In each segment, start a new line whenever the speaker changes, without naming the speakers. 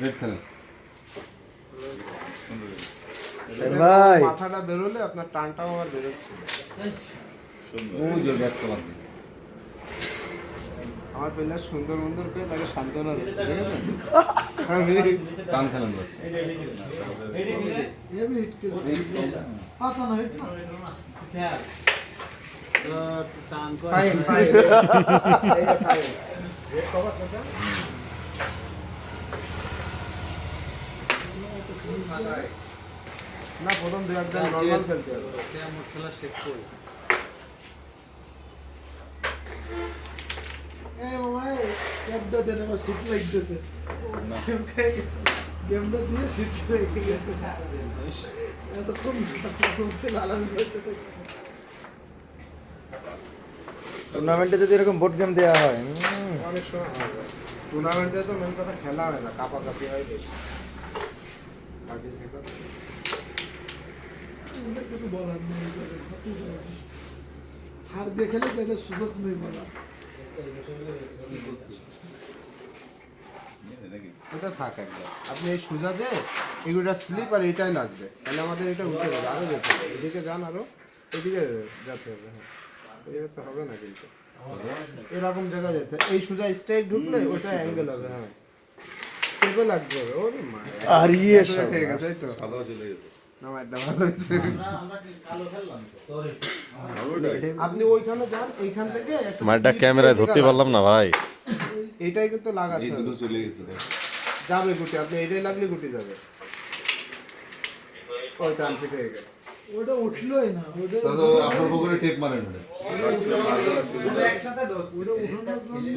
Red খেলেন
ভাই।
মাথাটা বেরোলে আপনার টানটাও আবার বেরোচ্ছে। আমার প্লেয়ার সুন্দর সুন্দর করে তাকে সান্ত্বনা দিচ্ছে ঠিক আছে? আমি
টান
ফাইন ফাইন। ফাইন। না প্রথম দু একজন নর্মাল খেলতে হবে।
গেমটা দিয়ে শীত লেগে গেছে। এতক্ষণ আলাদা করছে
টুর্নামেন্টে যদি এরকম বোর্ড গেম দেওয়া হয়
অনেক সময় টুর্নামেন্টে তো মেন কথা খেলা হয় না কাপাকাপি হয় বেশি। কাজে থেকে
অনেক কিছু বলার নেই ছাড় দিয়ে খেলে সুযোগ নেই বলা।
ওটা থাক আপনি এই সোজা যে, এগুলোটা স্লিপ আর এটাই লাগবে। তাহলে আমাদের এটা উঠে যাবে, আরও যেতে হবে। এদিকে যান আরও, এদিকে যেতে হবে হ্যাঁ। এই তো হবে না কিন্তু। এরকম জায়গায় যেতে এই সোজা স্ট্রেট ঢুকলে ওটা অ্যাঙ্গেল হবে হ্যাঁ। টেপে লাগবে ওরে মা।
আর ইয়ে সব।
ঠিক আছে। তো ভালো আপনি ওইখানে যান ওইখান থেকে
মারটা ক্যামেরায় ধরতে পারলাম না ভাই।
এইটাই কিন্তু লাগাতে
দুটো চলে গেছে।
যাবে গুটি আপনি এটাই লাগলে গুটি যাবে। ওই টান ফিটে গেছে।
ওটা উঠলোই না ওটা
তো আপনার বগলে টেপ মারেন। ওটা
ওটা উঠানোর জন্য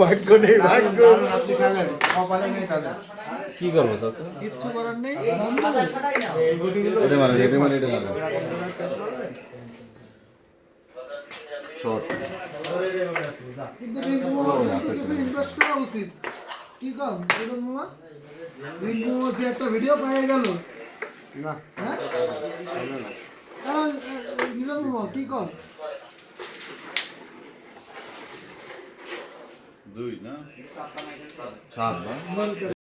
ভাগ্য নেই। ভাগ্য।
কি করব
কিচ্ছু করার নেই।
এটা এটা এটা মারেন শর্ট।
কিন্তু রিঙ্কু মামা কিন্তু কিছু ইনভেস্ট করা উচিত। কি কন রিঙ্কু মামা? রিঙ্কু মামা যে একটা ভিডিও পাই গেল।
না।
হ্যাঁ?
না
কি কন
দুই না চার না